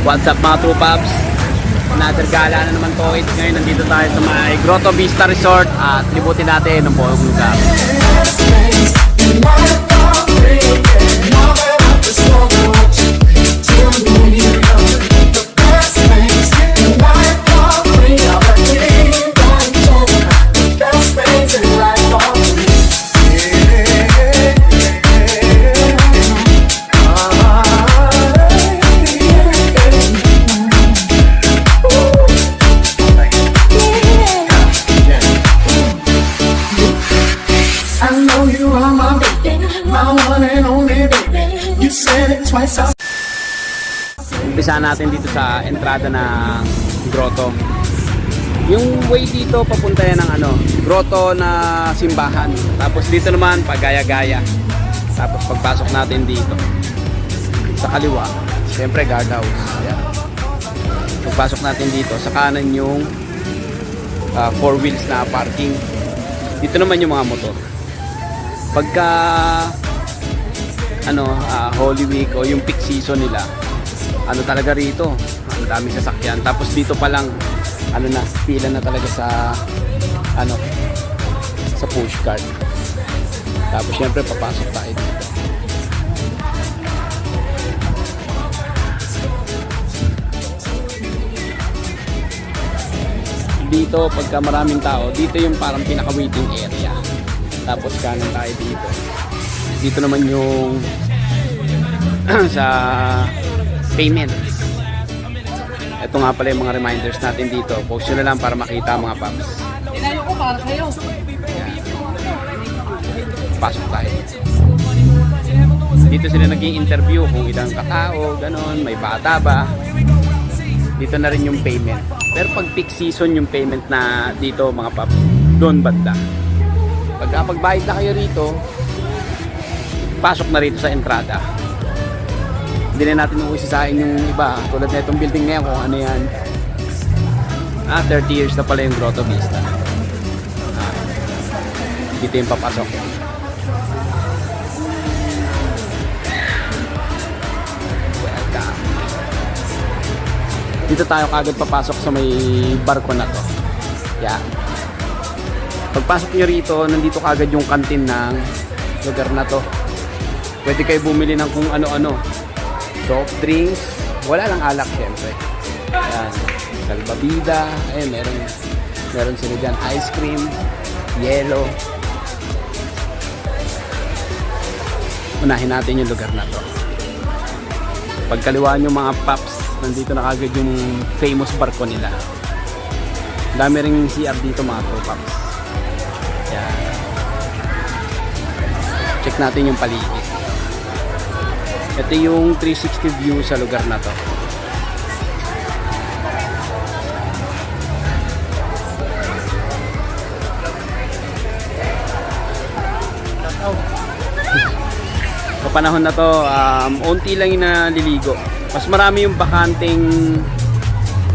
What's up mga true paps? Another gala na naman to. It's ngayon nandito tayo sa may Grotto Vista Resort at libutin natin ang buong lugar. Umpisa natin dito sa entrada ng grotto. Yung way dito papunta yan ng ano, grotto na simbahan. Tapos dito naman pagaya-gaya. Tapos pagpasok natin dito sa kaliwa, syempre guardhouse. Yan. Pagpasok natin dito, sa kanan yung ah, four wheels na parking. Dito naman yung mga motor. Pagka ano, ah, Holy Week o yung peak season nila, ano talaga rito, ang daming sasakyan. Tapos dito pa lang, ano na, pila na talaga sa, ano, sa push cart. Tapos syempre papasok tayo dito. Dito, pagka maraming tao, dito yung parang pinaka-waiting area. Tapos kanan tayo dito. Dito naman yung sa payments. Ito nga pala yung mga reminders natin dito. Post nyo na lang para makita mga paps. Tinayo ko para sa'yo. Pasok tayo. Dito sila naging interview kung ilang katao, ganon, may bata ba. Dito na rin yung payment. Pero pag peak season yung payment na dito mga paps, doon banda. Pagka pagbayad na kayo rito, pasok na rito sa entrada. Hindi na natin uusisain yung iba. Tulad na itong building na yan kung ano yan. Ah, 30 years na pala yung Grotto Vista. Ah, dito yung papasok. Dito tayo kagad papasok sa may barko na to. Yan. Pagpasok nyo rito, nandito kagad yung kantin ng lugar na to. Pwede kayo bumili ng kung ano-ano. Soft drinks. Wala lang alak syempre. Ayan. Salbabida. Ayan, meron, meron sila dyan. Ice cream. Yellow. Unahin natin yung lugar na to. Pagkaliwaan yung mga paps, nandito na kagad yung famous barko nila. Dami ring CR dito mga paps. Yan. Check natin yung paligid. Ito yung 360 view sa lugar na to. Panahon na to, um, unti lang yung naliligo. Mas marami yung bakanting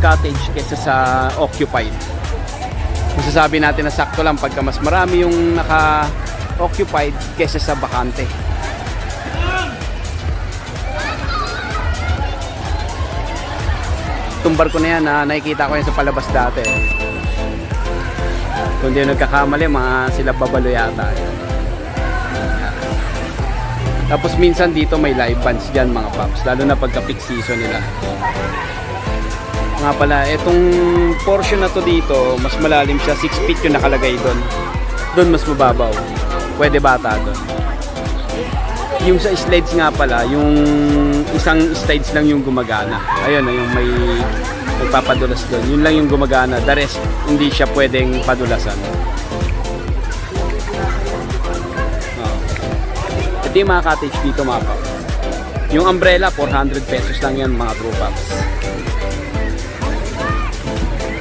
cottage kaysa sa occupied. Masasabi natin na sakto lang pagka mas marami yung naka-occupied kaysa sa bakante. Itong barko na yan, na nakikita ko yan sa palabas dati. Kung di nagkakamali, mga sila babalo yata. Tapos minsan dito may live bands dyan mga paps, lalo na pagka peak season nila. Nga pala, itong portion na to dito, mas malalim siya, 6 feet yung nakalagay doon. Doon mas mababaw. Pwede bata doon. Yung sa slides nga pala, yung isang slides lang yung gumagana. Ayun na yung may nagpapadulas doon. Yun lang yung gumagana. The rest, hindi siya pwedeng padulasan. Oh. Ito yung mga cottage dito mga paps. Yung umbrella, 400 pesos lang yan mga true paps.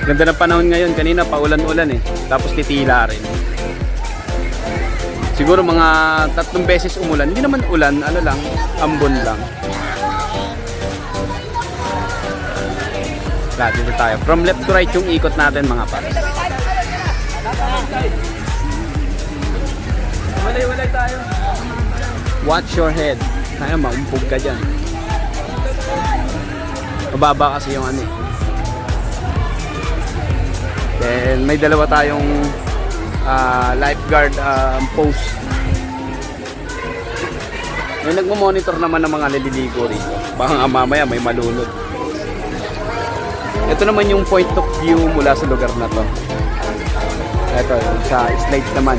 Ganda ng panahon ngayon. Kanina paulan-ulan eh. Tapos titila rin. Siguro mga tatlong beses umulan. Hindi naman ulan, ano lang, ambon lang. Lahat dito tayo. From left to right yung ikot natin mga paps. Walay-walay tayo. Watch your head. Kaya maumpog ka dyan. Mababa kasi yung ano eh. Then may dalawa tayong ah, lifeguard um, post. May nagmo-monitor naman ng mga naliligo rito. Baka mamaya may malunod. Ito naman yung point of view mula sa lugar na to. Ito, sa slides naman.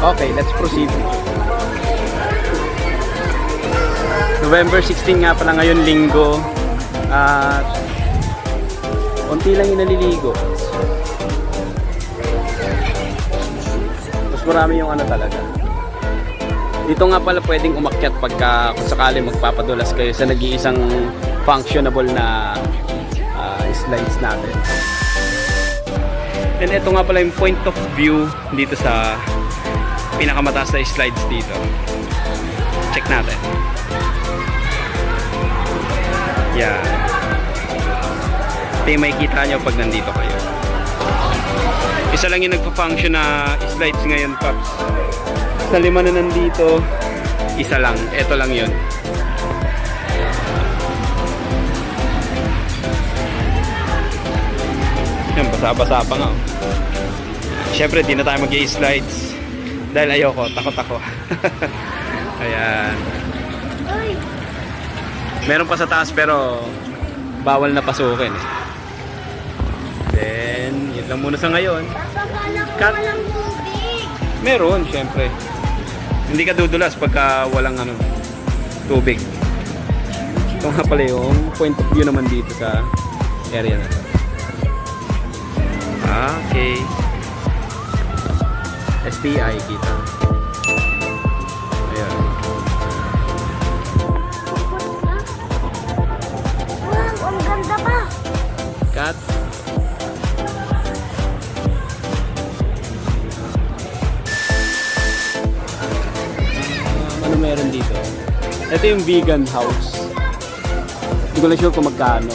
Okay, let's proceed. November 16 nga pala ngayon, linggo. At konti lang yung naliligo. Mas marami yung ano talaga. Dito nga pala pwedeng umakyat pagka kung sakali magpapadulas kayo sa nag-iisang functionable na ah, slides natin. And ito nga pala yung point of view dito sa pinakamataas na slides dito. Check natin. Yan. Ito yung makikita nyo pag nandito kayo. Isa lang yung nagpa-function na slides ngayon, Paps. Sa lima na nandito, isa lang. Ito lang yun. Yan, basa-basa pa nga. oh. Siyempre, di na tayo mag slides Dahil ayoko, takot ako. Ayan. Meron pa sa taas pero bawal na pasukin. Then, yun lang muna sa ngayon. Cut. Meron, syempre. Hindi ka dudulas pagka walang ano, tubig. Ito nga pala yung point of view naman dito sa area na to. Okay. STI kita. Cut. ano meron dito? Ito yung vegan house. Hindi ko lang sure kung magkano.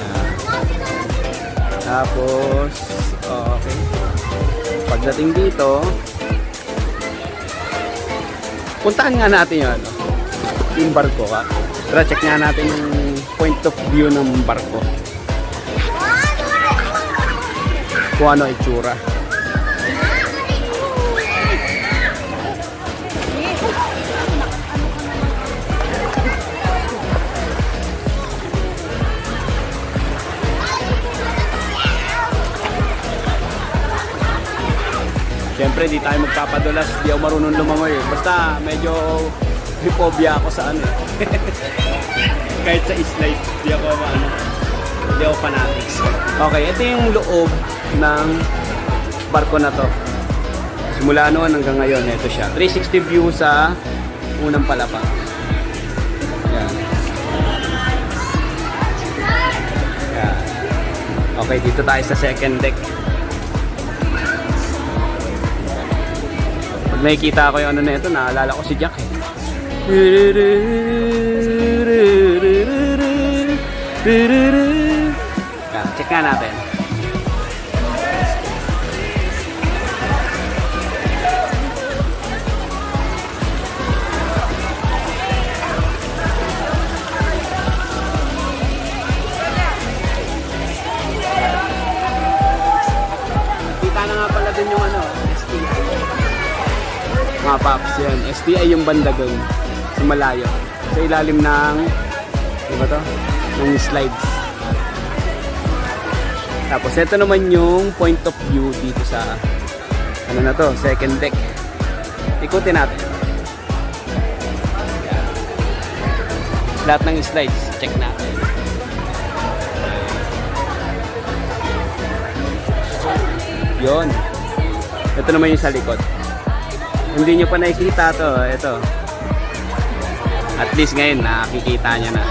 Ayan. Tapos, okay. Pagdating dito, puntahan nga natin yung ano, yung barko ka. Tara, check nga natin yung point of view ng barko. Kung ano itsura. Siyempre, di tayo magpapadulas. Di ako marunong lumangoy. Basta, medyo may ako sa ano eh. Kahit sa slide, di ako ano, di ako fanatics. Okay, ito yung loob ng barko na to. Simula noon hanggang ngayon, ito siya. 360 view sa unang palapag. Yan. Okay, dito tayo sa second deck. Pag nakikita ko yung ano na ito, naalala ko si Jack eh. Yan, check nga natin. Kita na nga pala yung ano, STI. Mga paps yan. STI yung banda dun. Sa malayo. Sa ilalim ng, ano ba to? Ng slides. Tapos ito naman yung point of view dito sa, ano na to, second deck. Ikutin natin. Lahat ng slides, check natin. Yon. Ito naman yung sa likod. Hindi nyo pa nakikita to. Ito. At least ngayon nakikita nyo na.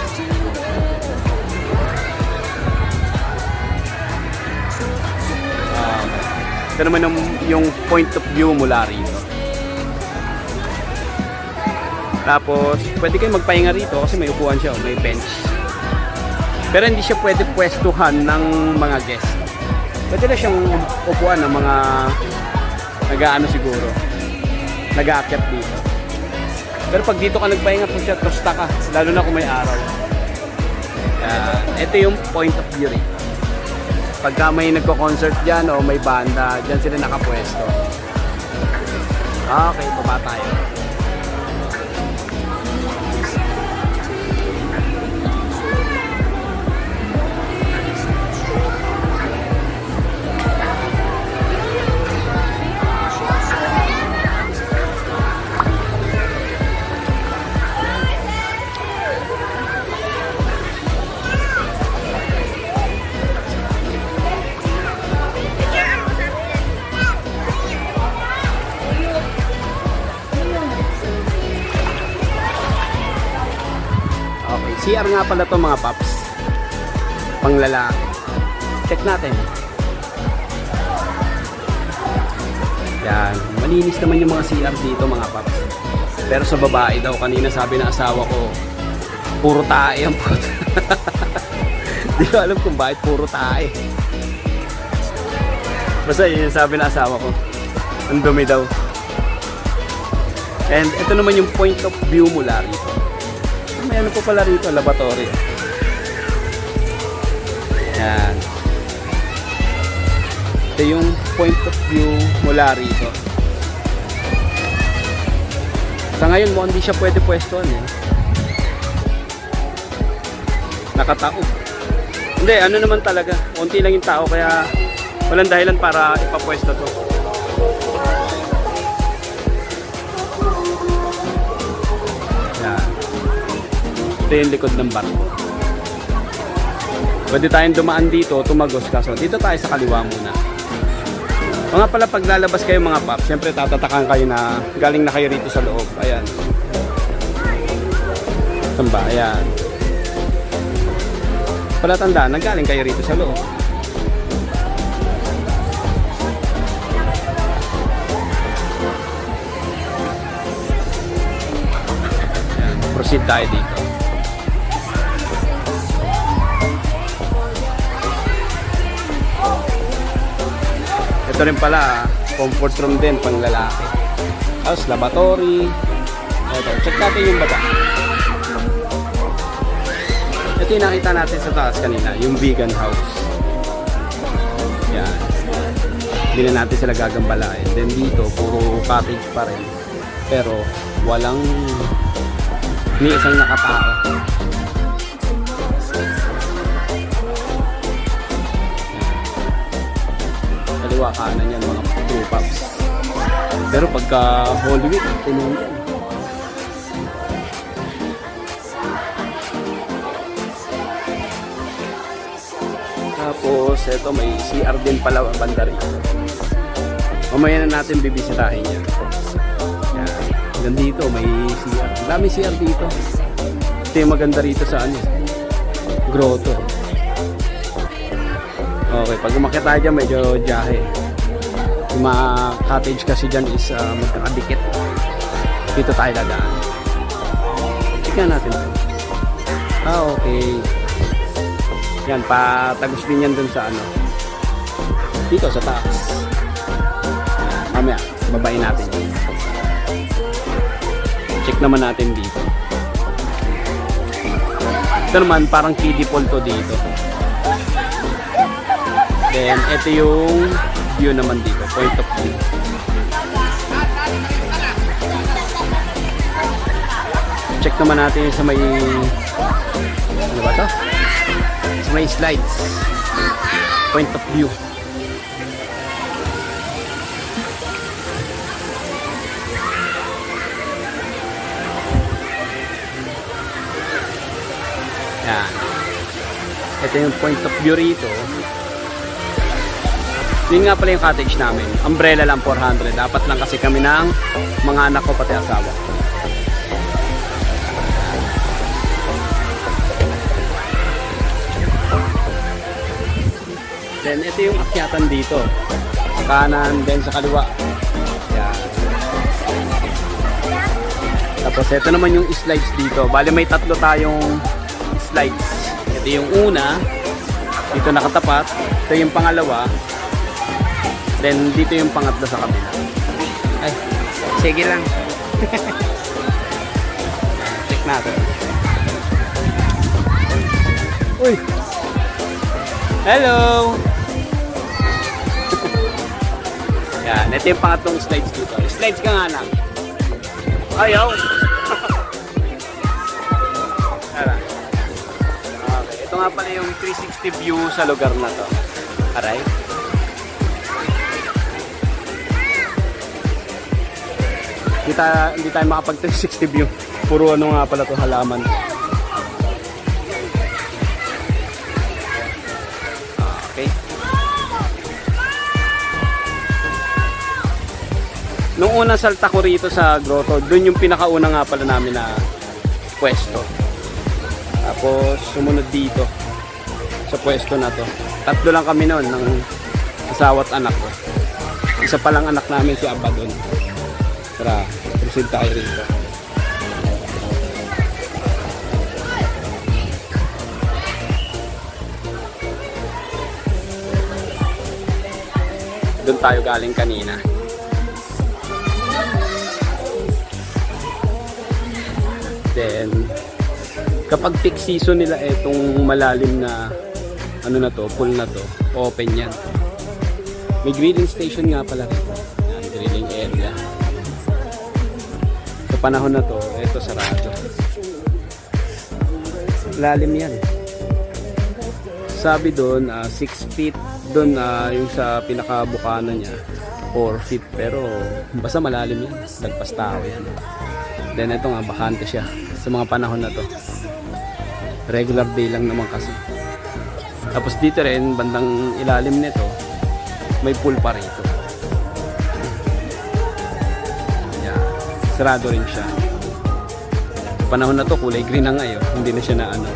Ito naman yung, yung point of view mula rito. Tapos, pwede kayo magpahinga rito kasi may upuan siya, may bench. Pero hindi siya pwede pwestuhan ng mga guest. Pwede na siyang upuan ng mga nag-aano siguro. Nag-aakyat dito. Pero pag dito ka nagpahinga po siya, trusta ka. Lalo na kung may araw. Yan. ito yung point of view rin. Pagka may nagko-concert dyan o may banda, dyan sila nakapwesto. Okay, baba tayo. CR nga pala to mga paps. Panglalaki. Check natin. Yan, malinis naman yung mga CR dito mga paps. Pero sa babae daw, kanina sabi ng asawa ko, puro tae ang puto. Di ko alam kung bakit puro tae. Basta yun yung sabi ng asawa ko. Ang dumi daw. And ito naman yung point of view mula rito. May ano po pala rito, laboratory. Yan. Ito yung point of view mula rito. Sa ngayon mo, hindi siya pwede pwestuhan eh. Nakataob. Hindi, ano naman talaga. Unti lang yung tao, kaya walang dahilan para ipapwesto to. Ito yung likod ng barko. Pwede tayong dumaan dito, tumagos kaso. Dito tayo sa kaliwa muna. O nga pala, pag lalabas kayo mga pop, syempre tatatakan kayo na galing na kayo rito sa loob. Ayan. Saan ba? Ayan. Pala tandaan, nagaling kayo rito sa loob. Proceed tayo dito. Ito rin pala, comfort room din pang lalaki. Tapos lavatory. Ito, check natin yung baba. Ito yung nakita natin sa taas kanina, yung vegan house. Yan. Hindi na natin sila gagambalain. Then dito, puro cottage pa rin. Pero walang ni isang nakatao. Kaliwa kanan yan mga true pups. Pero pagka Holy Week, tinong yan. Tapos, eto may CR din pala ang banda rito. Mamaya na natin bibisitahin yan. Yan. May CR. Ang dami CR dito. Ito yung maganda rito sa ano, grotto. Okay, pag umakyat tayo dyan, medyo jahe. Yung mga cottage kasi dyan is uh, magkakadikit. Dito tayo dadaan. Tingnan natin. Ah, okay. Yan, patagos din yan dun sa ano. Dito sa taas. Mamaya, babayin natin. Check naman natin dito. Ito naman, parang kiddie pool to dito. Then, ito yung view naman dito. Point of view. Check naman natin sa may... Ano ba to? Sa may slides. Point of view. Yan. Ito yung point of view rito. Yun nga pala yung cottage namin. Umbrella lang 400. Dapat lang kasi kami ng mga anak ko pati asawa. Then ito yung akyatan dito. Sa kanan, then sa kaliwa. Yan. Tapos ito naman yung slides dito. Bali may tatlo tayong slides. Ito yung una. Dito nakatapat. Ito yung pangalawa. Then dito yung pangatlo sa kabila. Ay, sige lang. Check natin. Uy! Hello! Yan, ito yung pangatlong slides dito. Slides ka nga lang. Ayaw! Tara. Okay, ito nga pala yung 360 view sa lugar na to. Aray. Hindi tayo, hindi tayo makapag 360 view. Puro ano nga pala to halaman. Okay. Nung unang salta ko rito sa grotto, doon yung pinakauna nga pala namin na pwesto. Tapos sumunod dito sa pwesto na to. Tatlo lang kami noon ng asawa at anak ko. Isa pa lang anak namin si Abba doon. Tara, proceed tayo rito. Doon tayo galing kanina. Then, kapag peak season nila itong malalim na ano na to, pool na to, open yan. May grilling station nga pala rito. Panahon na to, ito sarado. Lalim yan. Sabi doon, 6 feet doon na yung sa pinakabukana niya. 4 feet pero basta malalim yan. Lagpas tao yan. Then ito nga, bakante siya sa mga panahon na to. Regular day lang naman kasi. Tapos dito rin, bandang ilalim nito, may pool pa rito. Sarado rin siya. Panahon na to, kulay green na ngayon. Hindi na siya na ano.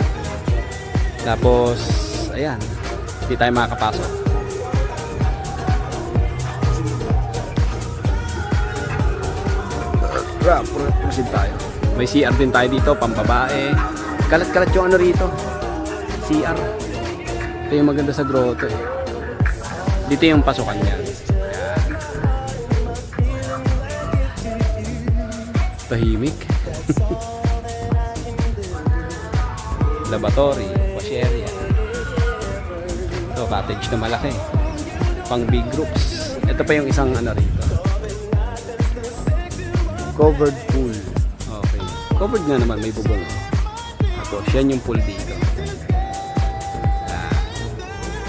Tapos, ayan. Hindi tayo makakapasok. Proceed tayo. May CR din tayo dito, pambabae. Kalat-kalat yung ano rito. CR. Ito yung maganda sa grotto eh. Dito yung pasukan niya. Tahimik. Laboratory, washeria. Ito, cottage na malaki. Pang big groups. Ito pa yung isang ano rito. Covered pool. Okay. Covered nga naman, may bubong. Tapos, yan yung pool dito. Ah,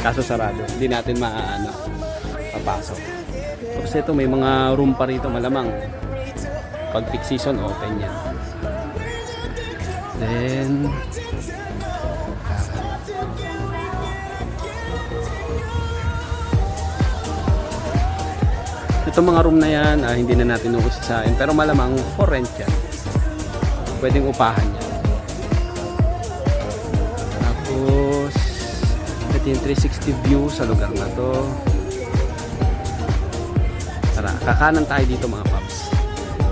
kaso sarado. Hindi natin maaano papasok. Tapos ito, may mga room pa rito malamang. Pag peak season, open yan. Then, Itong mga room na yan, ah, hindi na natin uusisain. Pero malamang for rent yan. Pwedeng upahan yan. Tapos, ito yung 360 view sa lugar na to. Tara, kakanan tayo dito mga paps.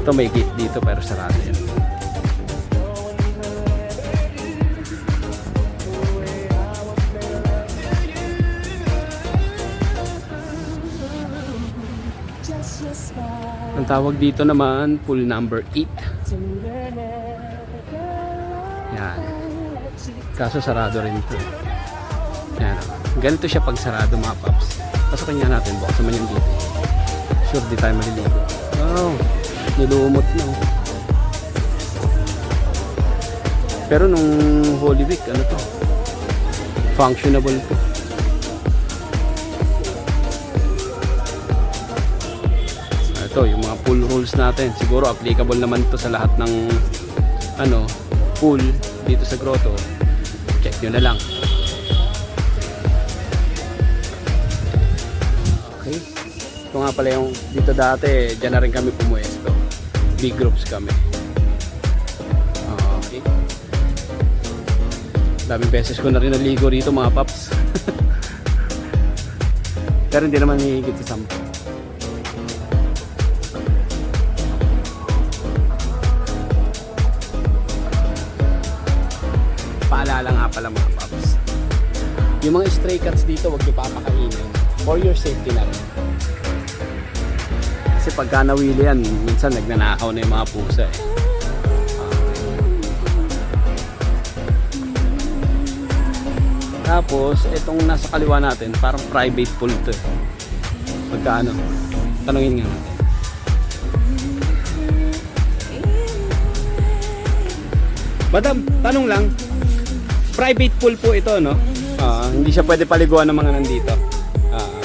Ito may gate dito pero sarado yan. Ang tawag dito naman, pool number 8. Yan. Kaso sarado rin ito. Yan. Ganito siya pag sarado mga paps. Pasukin nga natin, buksan naman yung dito. Sure, di tayo maliligo. Wow, nilumot na. Pero nung Holy Week, ano to? Functionable to. ito yung mga pool rules natin siguro applicable naman to sa lahat ng ano pool dito sa grotto check nyo na lang okay ito nga pala yung dito dati dyan na rin kami big groups kami Ah, okay daming beses ko na rin naligo rito mga paps pero hindi naman hihigit sa 10 paalala nga pala mga paps. Yung mga stray cats dito, wag niyo papakainin. For your safety na rin. Kasi pagka nawili yan, minsan nagnanakaw na yung mga pusa eh. Tapos, itong nasa kaliwa natin, parang private pool to eh. Pagka ano, tanungin nga natin. Madam, tanong lang. Private pool po ito, no? Ah, hindi siya pwede paliguan ng mga nandito. Ah,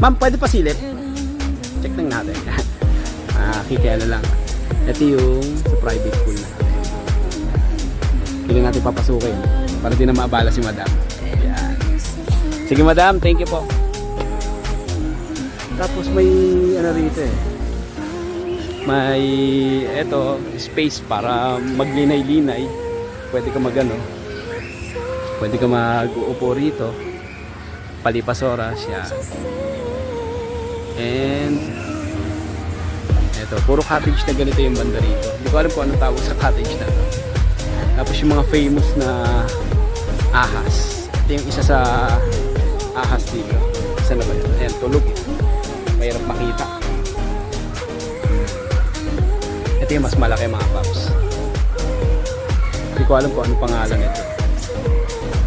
ma'am, pwede pa silip? Check lang natin. ah, kikiala lang. Ito yung sa private pool natin. Hindi natin papasukin para di na maabala si madam. Yan. Sige madam, thank you po. Tapos may ano rito eh. May eto space para maglinay-linay. Pwede ka magano. Pwede ka mag-uupo rito. Palipas oras yan. And eto, puro cottage na ganito yung banda rito. Hindi ko alam kung anong tawag sa cottage na to. Tapos yung mga famous na ahas. Ito yung isa sa ahas dito. Isa na ba yun? Ayan, tulog. Mahirap makita. Ito yung mas malaki mga paps. Hindi ko alam kung anong pangalan ito.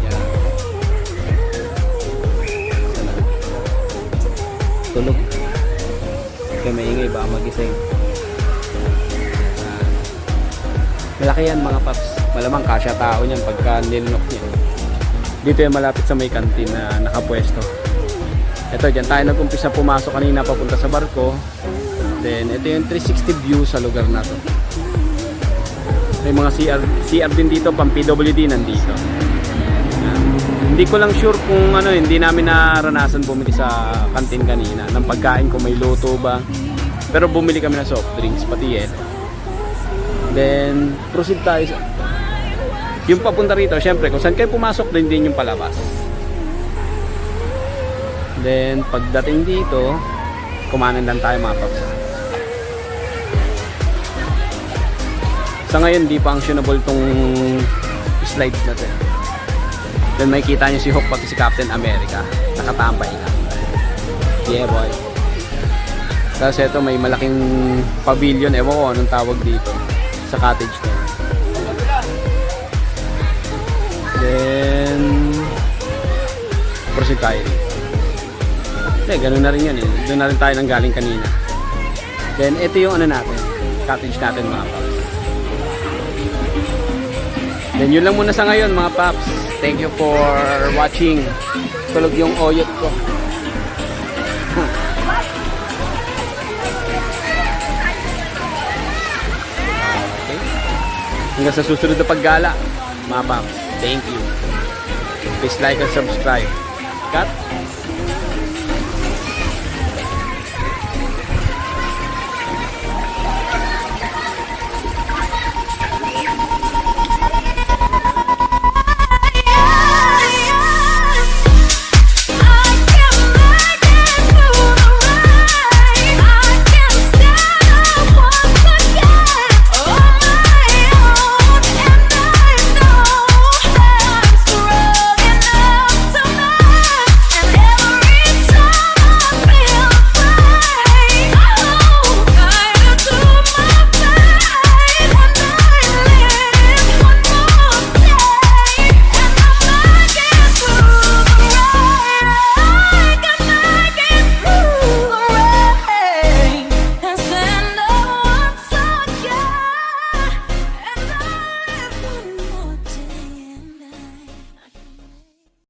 Yan. Isa na. Tulog. Kaya maingay, baka magising. Malaki yan mga paps. Malamang kasya tao niyan pagka nilunok niya. Dito yung malapit sa may kantin na nakapwesto. Ito, dyan tayo nag-umpisa pumasok kanina papunta sa barko. Then, ito yung 360 view sa lugar na to. May mga CR, CR din dito, pang PWD nandito. Yan. Hindi ko lang sure kung ano, hindi namin naranasan bumili sa kantin kanina ng pagkain kung may luto ba. Pero bumili kami ng soft drinks, pati yelo. Then, proceed tayo. Yung papunta rito, syempre, kung saan kayo pumasok, din din yung palabas. Then, pagdating dito, kumanan lang tayo mga paps. Sa ngayon, di functionable tong slides na to. Then, makikita nyo si Hook pati si Captain America. Nakatambay lang. Yeah, boy. Tapos ito, may malaking pavilion. Ewan ko anong tawag dito. Sa cottage na. Then, proceed tayo rito. Hindi, ganun na rin yan eh. Doon na rin tayo nang galing kanina. Then, ito yung ano natin. Cottage natin mga paps. Then, yun lang muna sa ngayon mga paps. Thank you for watching. Tulog yung oyot ko. Hanggang sa susunod na paggala. Mga paps. Thank you. Please like and subscribe. Cut.